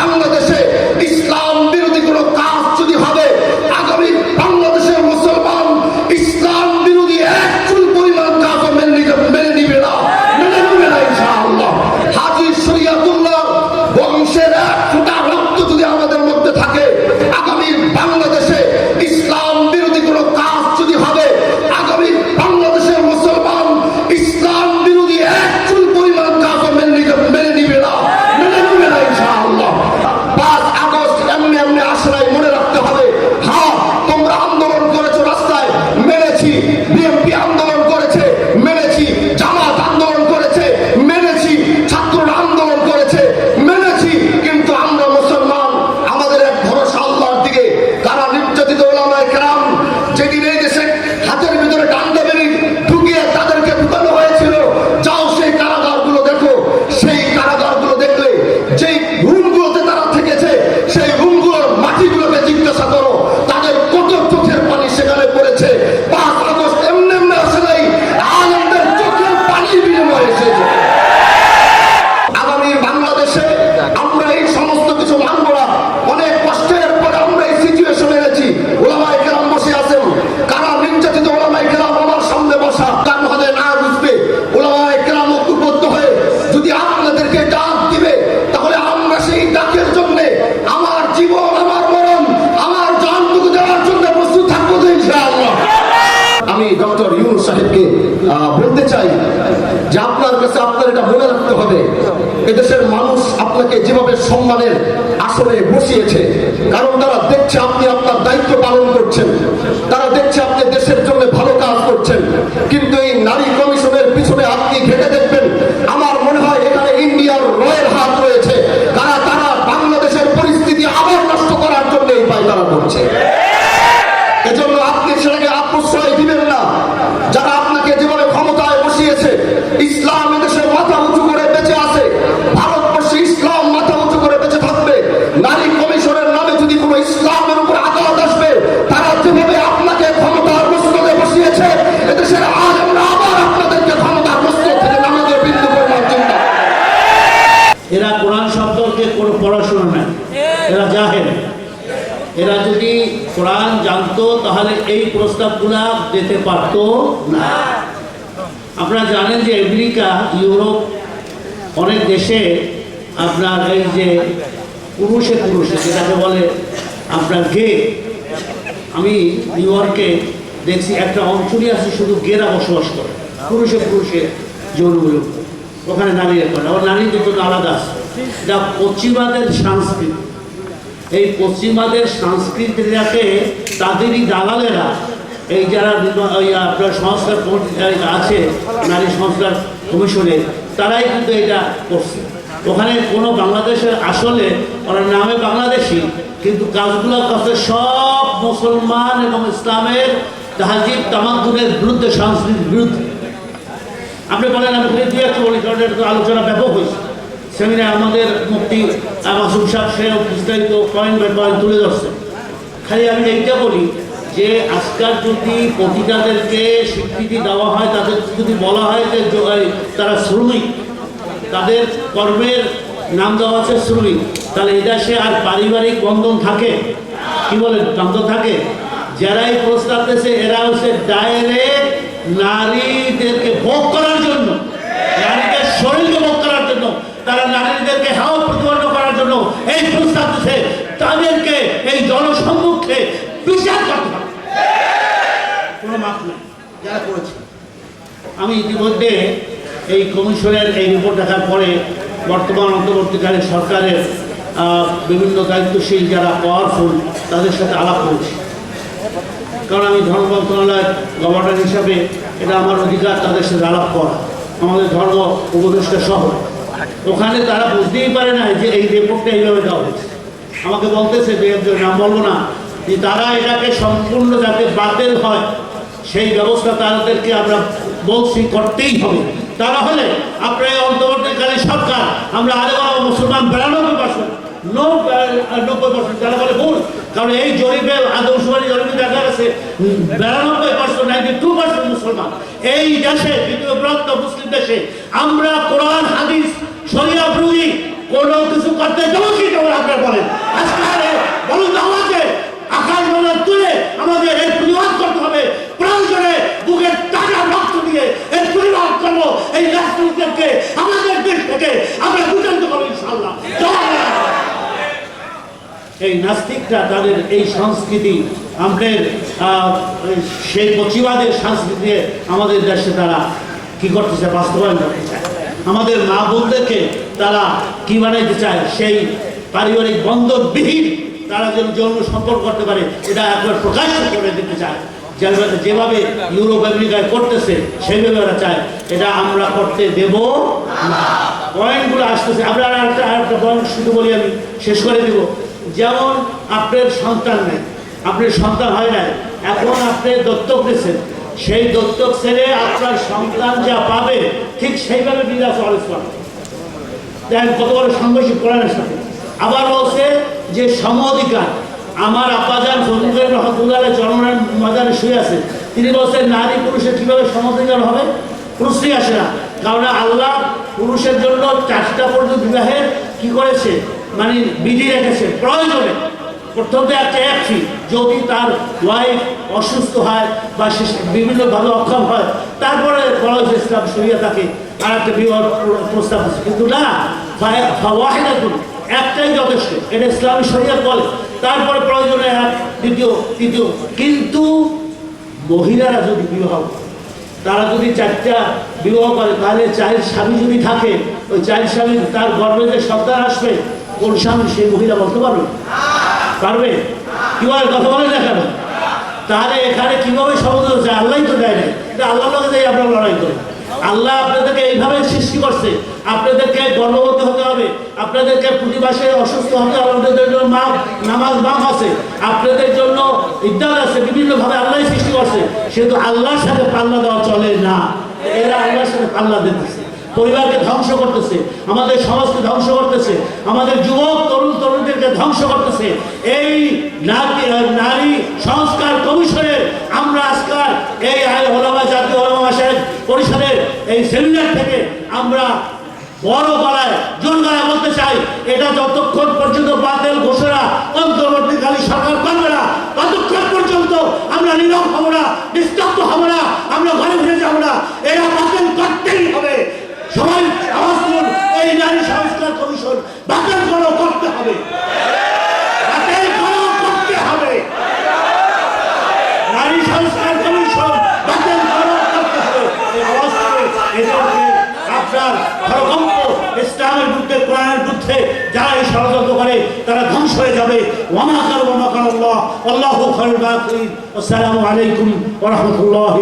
বাংলাদেশে ইসলাম বিরোধী কোনো কাজ যদি হবে, আগামী বাংলাদেশের মুসলমান ইসলাম বিরোধী একচুল পরিমাণ কাজ মেনে নিতে মেনে নিবে না, মেনে নিবে না ইনশাআল্লাহ। হাজি শরিয়াতুল্লাহ বংশের এক হবে। এদেশের মানুষ আপনাকে যেভাবে সম্মানের আসলে বসিয়েছে কারণ তারা দেখছে আপনি আপনার এরা যদি কোরআন জানতো, তাহলে এই প্রস্তাবগুলা যেতে পারতো না। আপনারা জানেন যে আমেরিকা, ইউরোপ, অনেক দেশে আপনার এই যে পুরুষে পুরুষে, যেটাকে বলে আপনার গে, আমি নিউ ইয়র্কে দেখছি একটা অঞ্চলই আছে শুধু গেরা বসবাস করে। পুরুষে পুরুষে যৌনগুলো ওখানে নারীরা করে আবার নারীদের জন্য আলাদা আছে। যা পশ্চিমাদের সংস্কৃতি এই পশ্চিমাদের সংস্কৃতিটাকে তাদেরই দালালেরা, এই যারা আপনার সংস্কার আছে, নারী সংস্কার কমিশনে, তারাই কিন্তু এটা করছে। ওখানে কোনো বাংলাদেশের আসলে ওরা নামে বাংলাদেশি, কিন্তু কাজগুলো করছে সব মুসলমান এবং ইসলামের তাহাজিব তামাদ্দুনের বিরুদ্ধে সংস্কৃতির বিরুদ্ধে। আপনি বলেন, আমি একটা বলি, কারণ আলোচনা ব্যাপক হয়েছে। সেমিনার আমাদের মুক্তি মাসুম সাহেব সে বিস্তারিত পয়েন্ট বাই পয়েন্ট তুলে ধরছে। খালি আমি এইটা বলি যে আজকাল যদি পতিতাদেরকে স্বীকৃতি দেওয়া হয়, তাদের যদি বলা হয় যে তারা শ্রমিক, তাদের কর্মের নাম দেওয়া আছে শ্রমিক, তাহলে এটা সে আর পারিবারিক বন্ধন থাকে? কি বলেন বন্ধন থাকে? যারাই প্রস্তাব দিয়েছে এরা হচ্ছে ডাইরেক্ট নারীদেরকে ভোগ করার জন্য, নারীদের শরীরকে ভোগ তারা নারীদেরকে হাওয়া প্রতিপন্ন করার জন্য এই প্রস্তাব দিচ্ছে তাদেরকে এই জনসম্মুখে বিচার করতে হবে। কোনো মাপ নেই। যারা করেছে। আমি ইতিমধ্যে এই কমিশনের এই রিপোর্ট দেখার পরে বর্তমান অন্তর্বর্তীকালীন সরকারের বিভিন্ন দায়িত্বশীল যারা পাওয়ারফুল তাদের সাথে আলাপ করেছি। কারণ আমি ধর্ম মন্ত্রণালয়ের গভর্নর হিসাবে এটা আমার অধিকার, তাদের সাথে আলাপ করা। আমাদের ধর্ম উপদেষ্টা সহ ওখানে তারা বুঝতেই পারে না যে এই রিপোর্টটা এইভাবে দেওয়া হয়েছে। আমাকে বলতেছে নাম বলব না, যে তারা এটাকে সম্পূর্ণ যাতে বাতিল হয়, সেই ব্যবস্থা তাদেরকে আমরা বলছি, করতেই হবে। তা না হলে, আপনার এই অন্তর্বর্তীকালীন সরকার, আমরা আরে মুসলমান বিরানব্বই পার্সেন্ট, নব্বই পার্সেন্ট বলে ভুল, কারণ এই জরিপে আদমশুমারি জরিপে দেখা গেছে, বিরানব্বই পার্সেন্ট নাইনটি টু পার্সেন্ট মুসলমান। এই দেশে, দ্বিতীয় বৃহত্তম মুসলিম দেশে, আমরা কোরআন, হাদিস কিছু করতে করে বলেন? আজকে বলুন আমাকে, আকাশ বাজার তুলে আমাদের এই প্রতিবাদ করতে হবে। বুকের টাকা রক্ত দিয়ে এই প্রতিবাদ করব এই রাজনীতিকে আমাদের দেশ থেকে। আমরা করব ইনশাল্লাহ এই নাস্তিকরা তাদের এই সংস্কৃতি, আমাদের সেই পশ্চিমাদের সংস্কৃতি আমাদের দেশে তারা কি করতেছে, বাস্তবায়ন করতে চায় আমাদের মা বোনদেরকে তারা কি বানাইতে চায়? সেই পারিবারিক বন্ধনবিহীন তারা যেন যৌন সম্পর্ক করতে পারে, এটা একবার প্রকাশ করে দিতে চায়। যেভাবে ইউরোপ আমেরিকায় করতেছে, সেইভাবে ওরা চায়। এটা আমরা করতে দেব পয়েন্টগুলো আসতেছে। আমরা আর একটা আর একটা পয়েন্ট শুধু বলি আমি, শেষ করে দিব। যেমন আপনার সন্তান নেই, আপনার সন্তান হয় নাই, এখন আপনি দত্তক নিয়েছেন সেই দত্তক ছেড়ে আপনার সন্তান যা পাবে, ঠিক সেইভাবে অরেজ পাবে দেখেন কত বড় সাংঘর্ষিক কোরআনের সাথে আবার বলছে যে সম অধিকার আমার আব্বাজান ফজলুল রহমতুল্লাহ জন্মের ময়দানে শুয়ে আছে। তিনি বলছেন, নারী পুরুষের কীভাবে সম অধিকার হবে প্রশ্নই আসে না। কারণ আল্লাহ পুরুষের জন্য চারটা পর্যন্ত বিবাহের কি করেছে? মানে বিধি রেখেছে। প্রয়োজনে। প্রথমত একটা একটি, যদি তার ওয়াইফ অসুস্থ হয় বা সে বিভিন্নভাবে অক্ষম হয়, তারপরে বলা হয়েছে ইসলাম সরিয়া তাকে আর একটা বিবাহ প্রস্তাব আছে। কিন্তু না একটাই যথেষ্ট, এটা ইসলামী শরিয়াত বলে। তারপরে প্রয়োজনে দ্বিতীয়, তৃতীয়, কিন্তু মহিলারা যদি বিবাহ তারা যদি চারটা বিবাহ করে, তাহলে চায়ের স্বামী যদি থাকে, ওই চায়ের স্বামী তার গর্ভে যে সন্তান আসবে, কোন স্বামী সেই মহিলা বলতে পারবে? পারবে? কি বলে কথা বলে না কেন? তাহলে এখানে কীভাবে সমাধান হচ্ছে? আল্লাহ তো দেয় না এটা আল্লাহর লোকে দেয় আপনার লড়াই করে আল্লাহ আপনাদেরকে এইভাবে সৃষ্টি করছে। আপনাদেরকে গর্ভবতী হতে হবে। আপনাদেরকে প্রতি মাসে অসুস্থ হতে হবে। আপনাদের জন্য মা নামাজ বাম আছে। আপনাদের জন্য ইদ্যাল আছে। বিভিন্নভাবে আল্লাহ সৃষ্টি করছে। সেহেতু আল্লাহর সাথে পাল্লা দেওয়া চলে না। এরা আল্লাহর সাথে পাল্লা দিতেছে। পরিবারকে ধ্বংস করতেছে, আমাদের সমাজকে ধ্বংস করতেছে, আমাদের যুবক, তরুণ, তরুণীদেরকে ধ্বংস করতেছে। এই নারী সংস্কার কমিশনের আমরা আজকাল এই আয় ওলামা, জাতীয় ওলামা মাসের পরিষদের এই সেমিনার থেকে আমরা বড় গলায়, জোর গলায় বলতে চাই, এটা যতক্ষণ পর্যন্ত বাতিল ঘোষণা অন্তর্বর্তীকালী সরকার করবে না, ততক্ষণ পর্যন্ত আমরা নীরব হব না, নিস্তব্ধ হব না আমরা ঘরে ফিরে যাব না এরা বাতিল করতেই হবে সবাই আওয়াজ তুলুন এই নারী সংস্কার কমিশন বাতিল করো করতে হবে বাতিল করো করতে হবে নারী সংস্কার কমিশন বাতিল করো করতে হবে এই আওয়াজ করে এদেরকে আপনার ভরকম্প ইসলামের বিরুদ্ধে কোরআনের বিরুদ্ধে যারা এই ষড়যন্ত্র করে, তারা ধ্বংস হয়ে যাবে। ওয়ামা কার ওয়ামা কার আল্লাহ। আল্লাহ বাকিন আসসালামু আলাইকুম ওরহমতুল্লাহ